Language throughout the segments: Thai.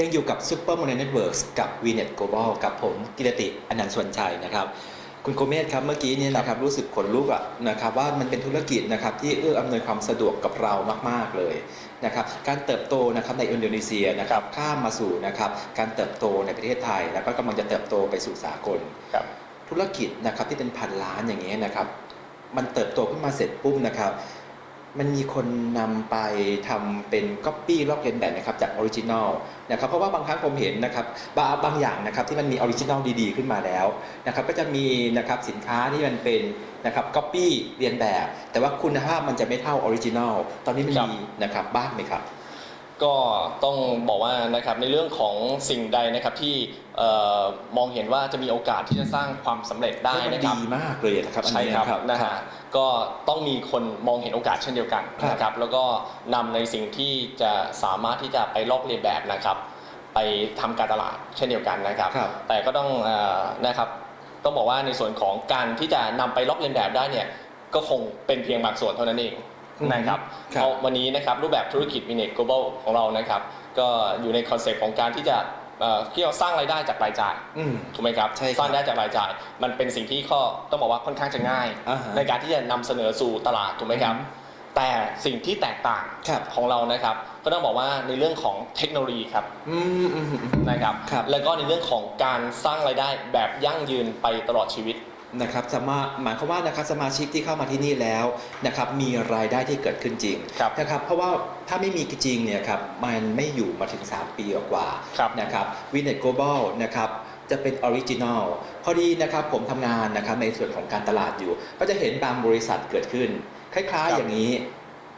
ยังอยู่กับ Super m o n e y Networks กับ VNet Global กับผมกิรติอนันต์สวนชัยนะครับ คุณโกเมศครับเมื่อกี้เนี่ยนะครับรู้สึกขนลุกอะนะครับว่ามันเป็นธุรกิจนะครับที่เอื้ออำนวยความสะดวกกับเรามาก ๆ เลยนะครับการเติบโตนะครับในอินโดนีเซียนะครับข้ามมาสู่นะครับการเติบโตในประเทศไทย แล้วก็กำลังจะเติบโตไปสู่สากลครับธุรกิจนะครับที่เป็นพันล้านอย่างเงี้ยนะครับมันเติบโตขึ้นมาเสร็จปุ๊บนะครับ มันมีคนนำไปทำเป็นก๊อปปี้ลอกเลียนแบบนะครับจากออริจินอลนะครับเพราะว่าบางครั้งผมเห็นนะครับบางบางอย่างนะครับที่มันมีออริจินอลดีๆ ขึ้นมาแล้วนะครับก็จะมีนะครับสินค้าที่มันเป็นนะครับก๊อปปี้เรียนแบบ แต่ว่าคุณภาพมันจะไม่เท่าออริจินอลตอนนี้มันครับมีนะครับบ้างไหมครับ ก็ต้องบอกว่านะครับในเรื่องของสิ่งใดนะครับที่เอ่อมองเห็นว่าจะมีโอกาสที่จะสร้างความสำเร็จได้มันนะครับดีมากเลยนะครับอันใช่เนี้ยครับนะฮะก็ต้องมีคนมองเห็นโอกาสเช่นเดียวกันครับนะครับแล้วก็นำในสิ่งที่จะสามารถที่จะไปลอกเลียนแบบนะครับ ไปทำการตลาดเช่นเดียวกันนะครับครับแต่ก็ต้องเออนะครับต้องบอกว่าในส่วนของการที่จะนำไปลอกเลียนแบบได้เนี่ยก็คงเป็นเพียงบางส่วนเท่านั้นเองอืม นะครับครับ เอาวันนี้นะครับรูปแบบธุรกิจ m i n e t Global ของเรานะครับ ก็อยู่ในคอนเซ็ปต์ของการที่จะเอ่อที่เราสร้างรายได้จากรายจ่าย อืม ถูกไหมครับ ใช่ครับสร้างรายได้จากรายจ่าย มันเป็นสิ่งที่ข้อต้องบอกว่าค่อนข้างจะง่าย อ่าฮะในการที่จะนำเสนอสู่ตลาดถูกไหมครับอืมแต่สิ่งที่แตกต่างครับ ของเรานะครับ ก็ต้องบอกว่าในเรื่องของเทคโนโลยีครับอืมอืมอืม นะครับ ครับแล้วก็ในเรื่องของการสร้างรายได้แบบยั่งยืนไปตลอดชีวิต นะครับสมาหมายความว่านะครับสมาชิกที่เข้ามาที่นี่แล้วนะครับมีรายได้ที่เกิดขึ้นจริงครับนะครับเพราะว่าถ้าไม่มีจริงเนี่ยครับมันไม่อยู่มาถึง 3 ปีกว่าครับ นะครับวินเน t Global นะครับจะเป็นออริจินอลพอดีนะครับผมทำงานนะครับในส่วนของการตลาดอยู่ ก็จะเห็นบางบริษัทเกิดขึ้น คล้ายครัๆบอย่างนี้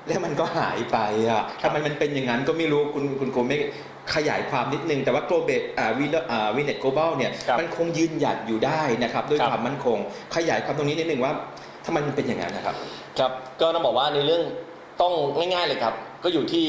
แล้วมันก็หายไปอะครับทำไมมันเป็นอย่างนั้นก็ไม่รู้คุณคุณโกไม่ ขยายความนิดนึง แต่ว่า global อ่าวินอ่าวินเน็ต global เนี่ยครับมันคงยืนหยัดอยู่ได้นะครับด้วยครับ ความมั่นคง ขยายความตรงนี้นิดนึงว่าทำไมมันเป็นอย่างนั้นนะครับ ครับก็ต้องบอกว่าในเรื่องต้องง่ายๆเลยครับ ก็อยู่ที่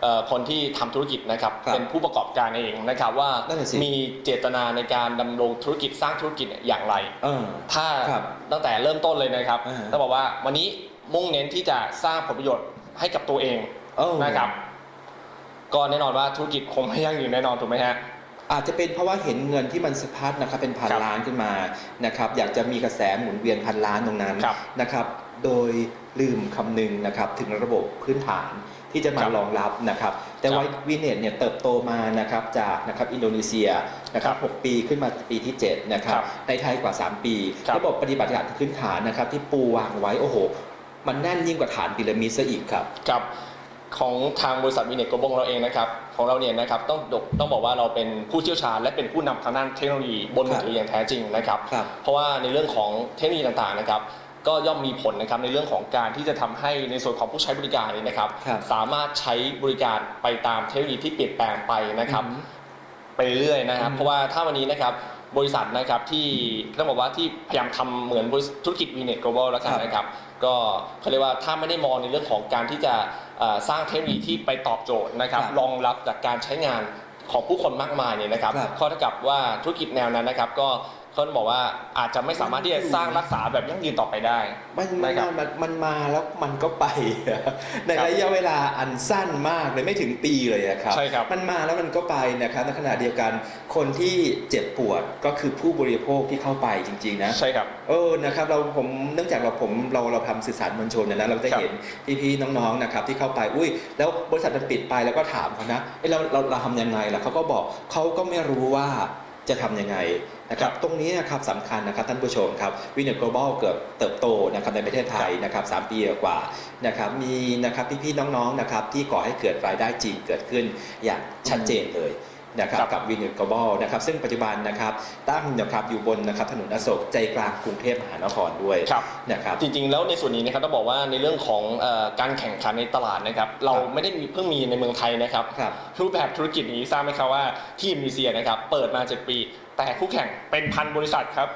เอ่อคนที่ทำธุรกิจนะครับครับเป็นผู้ประกอบการเองนะครับว่านั่นน่ะสิ มีเจตนาในการดำรงธุรกิจสร้างธุรกิจเนี่ยอย่างไร เออ ถ้าครับตั้งแต่เริ่มต้นเลยนะครับอ่าฮะต้องบอกว่าวันนี้มุ่งเน้นที่จะสร้างผลประโยชน์ให้กับตัวเองเออ นะครับ ก็แน่นอนว่าธุรกิจคงไม่ยั่งยืนแน่นอนถูกไหมฮะ อาจจะเป็นเพราะว่าเห็นเงินที่มันสะพัดนะครับเป็นพันครับล้านขึ้นมานะครับอยากจะมีกระแสหมุนเวียนพันล้านตรงนั้นครับนะครับ โดยลืมคำนึงนะครับถึงระบบพื้นฐานที่จะมาครับรองรับนะครับ แต่ครับว่าวินเนตเนี่ยเติบโตมานะครับจากนะครับอินโดนีเซียนะครับครับ6ปีขึ้นมาปีที่ 7 นะครับครับ ในไทยกว่า 3 ปี ครับระบบปฏิบัติการพื้นฐานนะครับที่ปูวางไว้โอ้โห มันแน่นยิ่งกว่าฐานพีระมิดซะอีกครับกับ ของทางบริษัทวินเนตโกลบอลเราเองนะครับของเราเนี่ยนะครับต้องต้องบอกว่าเราเป็นผู้เชี่ยวชาญ และเป็นผู้นำทางด้านเทคโนโลยีบนมือถืออย่างแท้จริงนะครับครับ เพราะว่าในเรื่องของเทคโนโลยีต่างๆนะครับก็ย่อมมีผลนะครับในเรื่องของการที่จะทำให้ในส่วนของผู้ใช้บริการเนี่ยนะครับ ครับสามารถใช้บริการไปตามเทคโนโลยีที่เปลี่ยนแปลงไปนะครับ อืมไปเรื่อยๆนะครับ อืมเพราะว่าถ้าวันนี้นะครับบริษัทนะครับที่ต้องบอกว่าที่พยายามทำเหมือนบริษัทธุรกิจวีเน็ต global แล้วกันนะครับ ก็เขาเรียกว่าถ้าไม่ได้มองในเรื่องของการที่จะเอ่อสร้างเทคโนโลยีที่ไปตอบโจทย์นะครับครับรองรับจากการใช้งานของผู้คนมากมายเนี่ยนะครับครับข้อเท่ากับว่าธุรกิจแนวนั้นนะครับก็ เขาบอกว่าอาจจะไม่สามารถที่จะสร้างรักษาแบบยั่งยืนต่อไปได้มันมันนะครับมันมันมาแล้วมันก็ไป ในครับระยะเวลาอันสั้นมากเลยไม่ถึงปีเลยอะครับใช่ครับ มันมาแล้วมันก็ไปนะครับในขณะเดียวกันคนที่เจ็บปวดก็คือผู้บริโภคที่เข้าไปจริง ๆ นะใช่ครับเออนะครับเราผมเนื่องจากเราผมเราเราทำสื่อสารมวลชนเนยนะเราจะครับเห็นพี่ๆน้องๆนะครับที่เข้าไปอุ้ย แล้วบริษัทมันปิดไปแล้วก็ถามเขานะเอ้ยเราเราเราทำยังไงล่ะเขาก็บอกเขาก็ไม่รู้ว่า จะทำยังไงนะครับตรงนี้นะครับสำคัญนะครับท่านผู้ชมครับวินเน t โกลบอลเกิดเติบโตนะครับในประเทศไทยนะครับสามปีกว่านะครับมีนะครับพี่ๆน้องๆนะครับที่ก่อให้เกิดรายได้จริงเกิดขึ้นอย่างชัดเจนเลย นะครับครับกับวินเน t โกลบอลนะครับซึ่งปัจจุบันนะครับตั้งนะครับอยู่บนนะครับถนนอโศกใจกลางกรุงเทพมหานครด้วยครับนะครับจริงๆ แล้วในส่วนนี้นะครับต้องบอกว่าในเรื่องของเอ่อการแข่งขันในตลาดนะครับเราไม่ได้มีเพิ่งมีในเมืองไทยนะครับครับรูปแบบธุรกิจนี้ทราบไหมครับว่าที่อินโดนีเซียนะครับเปิดมา 7 ปี แต่คู่แข่งเป็นพันบริษัทครับ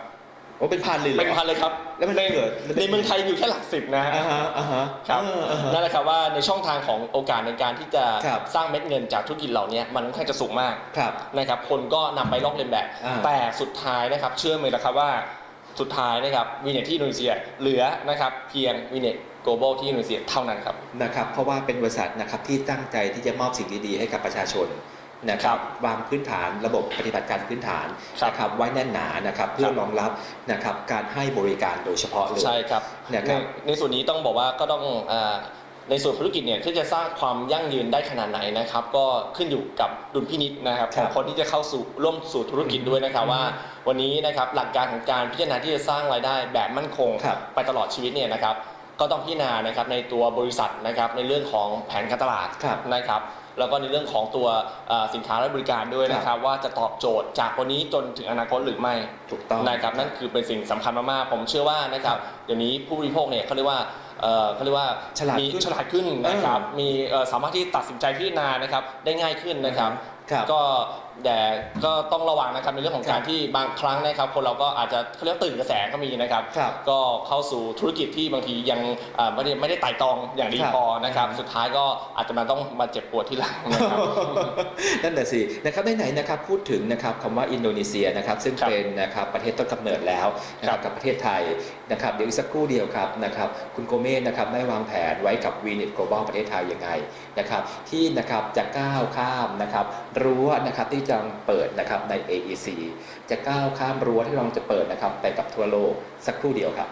โอ้เป็นพันเลยเหรอ เป็นพันเลยครับแล้วมันในเกิดในเมืองไทยอยู่แค่หลักสิบนะฮะ อ่าฮะอ่าฮะครับเอออ่าฮะ นั่นแหละครับว่าในช่องทางของโอกาสในการที่จะครับ สร้างเม็ดเงินจากธุรกิจเหล่านี้มันค่อนข้างจะสูงมากครับ นะครับคนก็นำไปลอกเลียนแบบ อ่า แต่สุดท้ายนะครับเชื่อไหมล่ะครับว่าสุดท้ายนะครับวีเน็ตที่อินโดนีเซียเหลือนะครับเพียงวีเน็ต global ที่อินโดนีเซียเท่านั้นครับ นะครับ เพราะว่าเป็นบริษัทนะครับที่ตั้งใจที่จะมอบสิ่งดีๆให้กับประชาชน นะครับครับวางพื้นฐานระบบปฏิบัติการพื้นฐานครับนะครับไว้แน่นหนานะครับเพื่อรองรับนะครับการให้บริการโดยเฉพาะเลยใช่ครับนะครับในในส่วนนี้ต้องบอกว่าก็ต้องเอ่อในส่วนธุรกิจเนี่ยที่จะสร้างความยั่งยืนได้ขนาดไหนนะครับ ก็ขึ้นอยู่กับดุลพินิจนะครับคขรัอบงคนที่จะเข้าสู่ร่วมสู่ธุรกิจด้วยนะครับอืมว่า วันนี้นะครับหลักการของการพิจารณาที่จะสร้างรายได้แบบมั่นคงครับไปตลอดชีวิตเนี่ยนะครับ ก็ต้องพิจารณานะครับในตัวบริษัทนะครับในเรื่องของแผนการตลาดครับนะครับ แล้วก็ในเรื่องของตัวเอ่อสินค้าและบริการด้วยนะครับ ว่าจะตอบโจทย์จากวันนี้จนถึงอนาคตหรือไม่ถูกต้องนะครับนั่นคือเป็นสิ่งสำคัญมากๆ ผมเชื่อว่านะครับเดี๋ยวนี้ผู้บริโภคเนี่ยเขาเรียกว่าเอ่อเขาเรียกว่าฉลาดมีขึ้นฉลาดขึ้นนะครับเออมีเอ่อสามารถที่ตัดสินใจพิจารณานะครับได้ง่ายขึ้นนะครับครับก็ แต่ก็ต้องระวังนะครับในเรื่องของครับการที่บางครั้งนะครับ คนเราก็อาจจะเขาเรียกว่าตื่นกระแสก็มีนะครับ ครับก็เข้าสู่ธุรกิจที่บางทียังเอ่อไม่ได้ไม่ได้ไต่ตรองอย่างดีครับพอนะครับอืมสุดท้ายก็อาจจะมาต้องมาเจ็บปวดที่หลังนะครับ นั่นแหละสินะครับไหนๆนะครับพูดถึงนะครับคำว่าอินโดนีเซียนะครับซึ่งครับเป็นนะครับประเทศต้นกำเนิดแล้วนะครับครับกับประเทศไทยนะครับเดี๋ยวอีกสักครู่เดียวครับนะครับคุณโกเมสนะครับได้วางแผนไว้กับ v n e t Global ประเทศไทยยังไงนะครับที่นะครับจะก้าวข้ามนะครับรั้วนะครับที่จะเปิดนะครับใน AEC จะก้าวข้ามรั้วที่เราจะเปิดนะครับไปกับทั่วโลกสักครู่เดียวครับ